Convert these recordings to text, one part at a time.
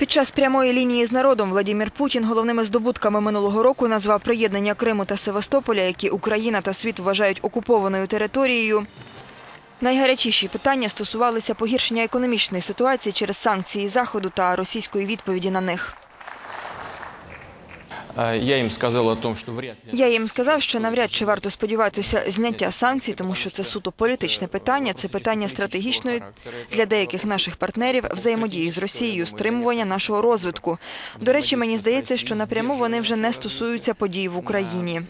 Під час прямої лінії з народом Владимир Путін головними здобутками минулого року назвав приєднання Криму та Севастополя, які Україна та світ вважають окупованою територією. Найгарячіші питання стосувалися погіршення економічної ситуації через санкції Заходу та російської відповіді на них. Я їм сказав том, що вряд ли... Я їм сказав, що навряд чи варто сподіватися зняття санкцій, тому що це суто політичне питання. Це питання стратегічної для деяких наших партнерів взаємодії з Росією, стримування нашого розвитку. До речі, мені здається, що напряму вони вже не стосуються подій в Україні.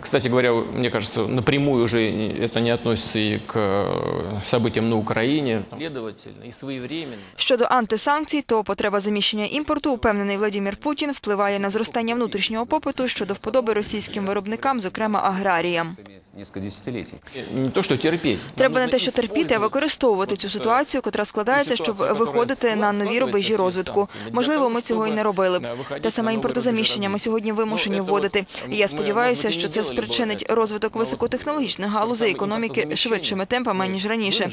Кстати говоря, мне кажется, напрямую уже это не относится и к э, событиям на Украине. Следовательно и своевременно. Щодо антисанкцій, то потреба заміщення імпорту, упевнений Владимир Путін, впливає на зростання внутрішнього попиту щодо вподоби російським виробникам, зокрема аграріям. несколько десятилетий. Не то, что терпеть. Треба не те, що терпіти, а використовувати цю ситуацію, котра складається, щоб виходити на нові рубежі розвитку. Можливо, ми цього і не робили б. Те саме імпортозаміщення ми сьогодні вимушені вводити. І я сподіваюся, що це спричинить розвиток високотехнологічних галузей економіки швидшими темпами ніж раніше.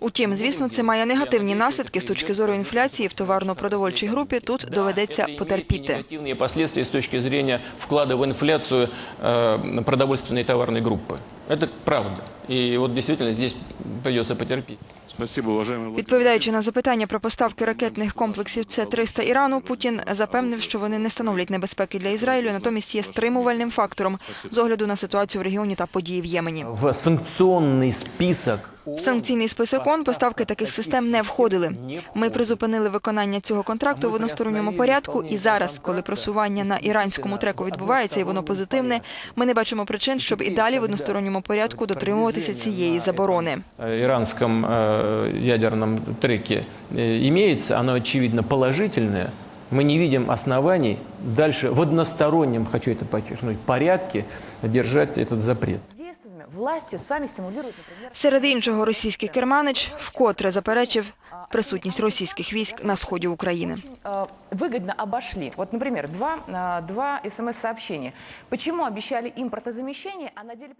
Утім, звісно, це має негативні наслідки з точки зору інфляції в товарно-продовольчій групі. Тут доведеться потерпіти. Негативные последствия с точки зрения вклада в инфляцию э, продовольственной и товарной группы. Это правда. И вот действительно здесь придется потерпеть. Спасибо, уважаемый Владимир. Відповідаючи на запитання про поставки ракетних комплексів С-300 Ірану, Путін запевнив, що вони не становлять небезпеки для Ізраїлю, натомість є стримувальним фактором з огляду на ситуацію в регіоні та події в Ємені. в санкционный список В санкційний список ООН поставки таких систем не входили. Ми призупинили виконання цього контракту в односторонньому порядку. І зараз, коли просування на іранському треку відбувається і воно позитивне, ми не бачимо причин, щоб і далі в односторонньому порядку дотримуватися цієї заборони. э, иранском э, ядерном треке э, имеется, оно очевидно положительное, мы не видим оснований дальше в одностороннем, хочу это подчеркнуть, порядке держать этот запрет. Действиями власти сами стимулируют, например, Серед іншого, російський керманич вкотре заперечив присутність російських військ на сході України. э, выгодно обошли. Вот, например, два, э, два смс-сообщения. Почему обещали импортозамещение, а на деле...